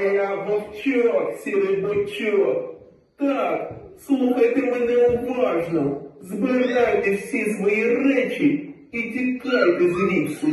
я вовчок, сірий бочок. Так, слухайте мене уважно. Збирайте всі свої речі і тікайте звідси,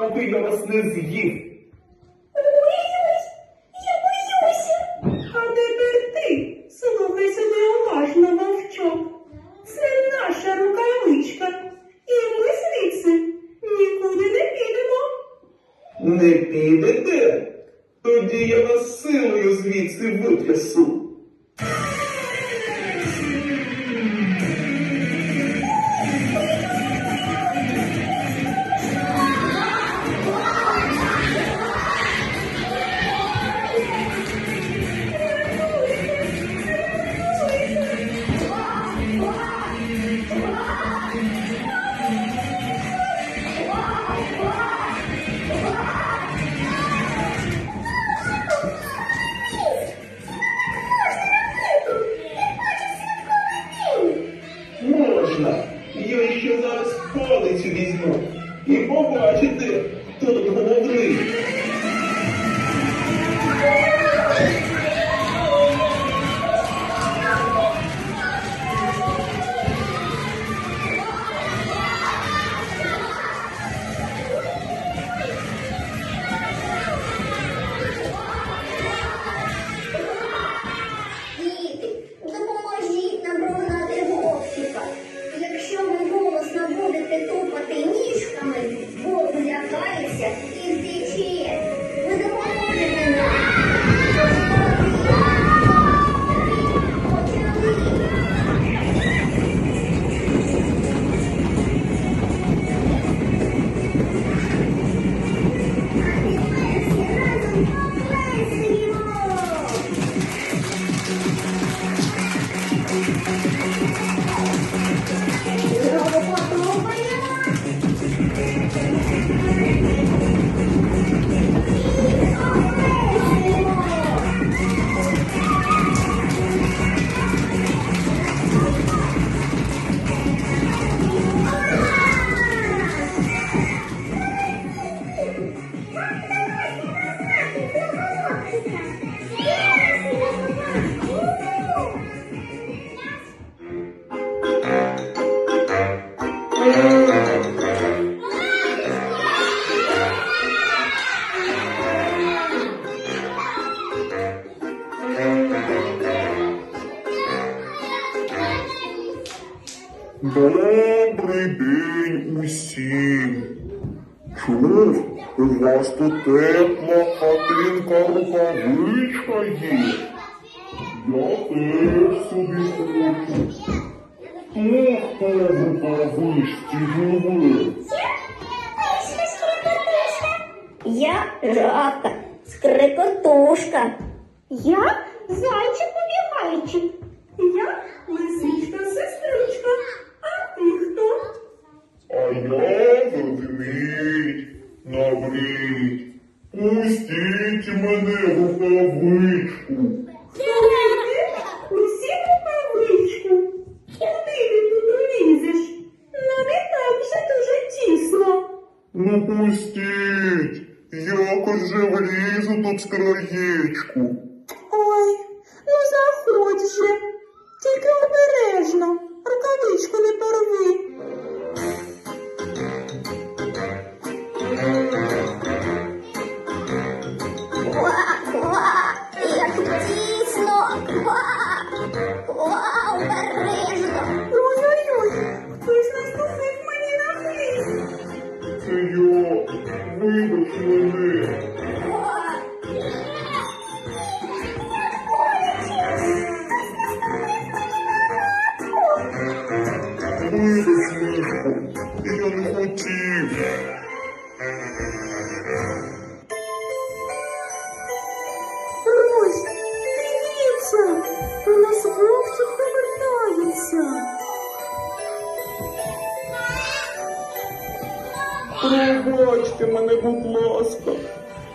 поки я вас не з'їв. Боюсь, я боюся. А тепер ти слухай сюди уважно, вовчок. Це наша рукавичка. І ми звідси нікуди не підемо. Не підете? Тоді я вас силою звідси витрясу. Добрий день усім. Чув, у вас тут тепла хатинка рукавичка є. Я теж собі хочу. Хто хто в рукавичці живе? Я жабка, скрикотушка. Я зайчик побігайчик. Я лисичка сестричка. А ти хто? А я ведмідь, набрід. Пустіть мене в рукавичку. Усі рукавичку. Куди ти тут лізеш? Ну не так же дуже тісно. Ну пустіть, якось же влізу тут з краєчку. Ой, ну заходь же. Тільки обережно. Рукавичку не порви. пробачте мене, будь ласка.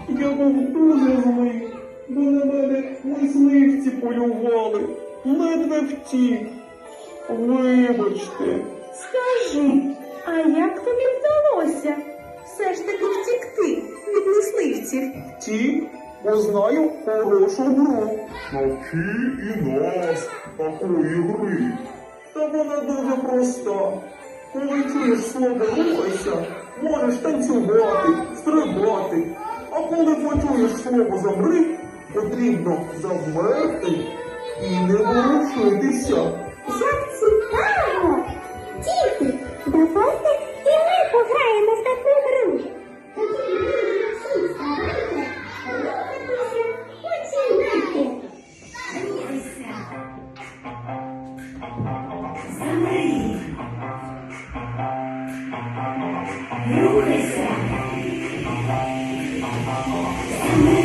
Я був дуже злий, бо на мене мисливці полювали, ледве втік. Вибачте. Скажи, а як тобі вдалося все ж таки втікти від мисливців? Втік? Узнаю хорошу гру. Навчи і нас такої гри. Та вона дуже проста. Коли чуєш слово рухайся, можеш танцювати, стрибати. А коли почуєш слово замри, потрібно завмерти і не ворушитися. Amen.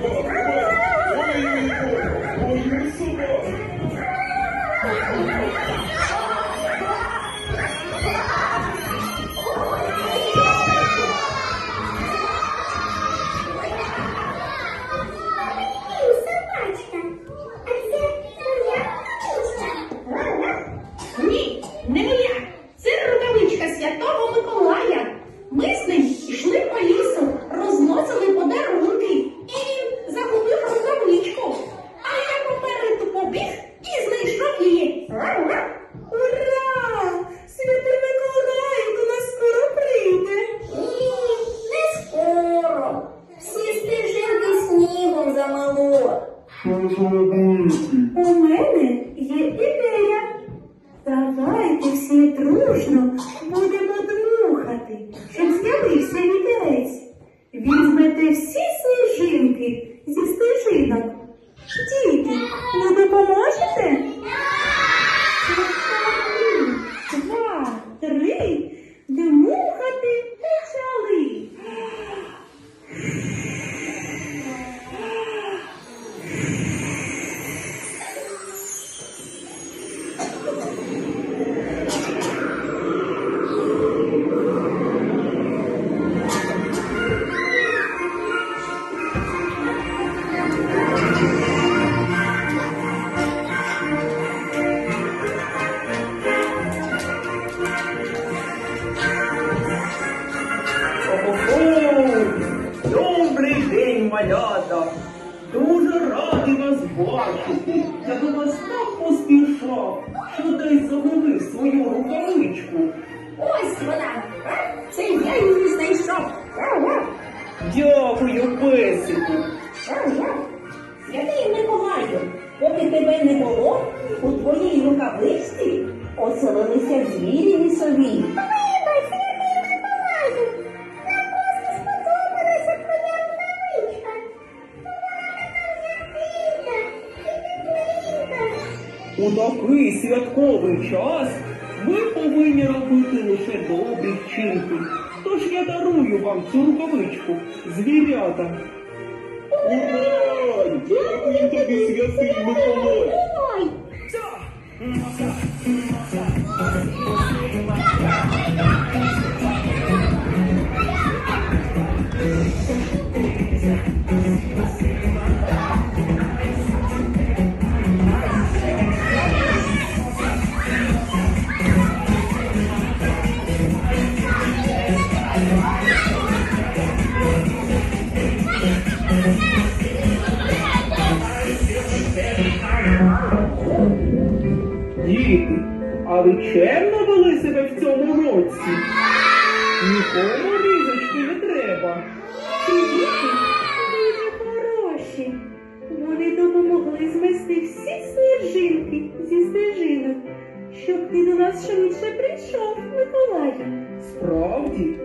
Lord. nous я її знайшов. Дякую, песику. Святий Миколаю, поки тебе не було, у твоїй рукавичці оселилися звірі лісові. У такий святковий час ми повинні робити лише добрі вчинки. Тож я дарую вам цю рукавичку, звірята. Ура! Дякую тобі, святий Миколай! Ой, цьому? Нікому різочки не треба. Діти дуже хороші. Вони допомогли змести всі стежинки зі стежинок, щоб ти до нас швидше прийшов, Миколаю. Справді,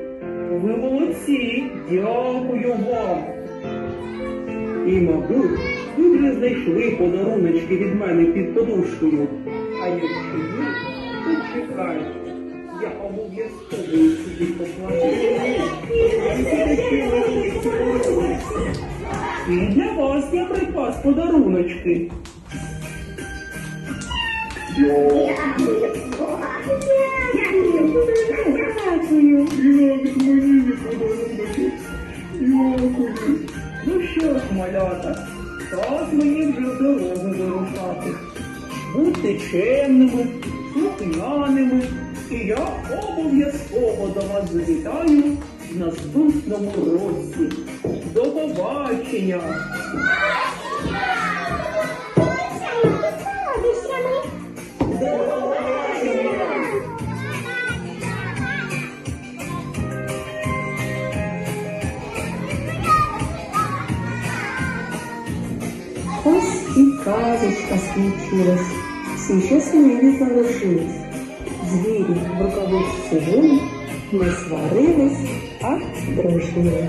ви молодці, дякую вам. І, мабуть, ви вже знайшли подаруночки від мене під подушкою. А якщо ні, то чекайте. Я обов'язково сюди покладу. І для вас я припас подаруночки. Дякую. Навіть мені не подарунки. Дякую. Ну що ж, малята, час мені вже в дорогу вирушати. Будьте чемними, слухняними, і я обов'язково до вас завітаю в наступному році. До побачення! Ось і казочка скінчилась, всі щасливі залишились. Звірі в рукавичці були, не сварились, а дружили.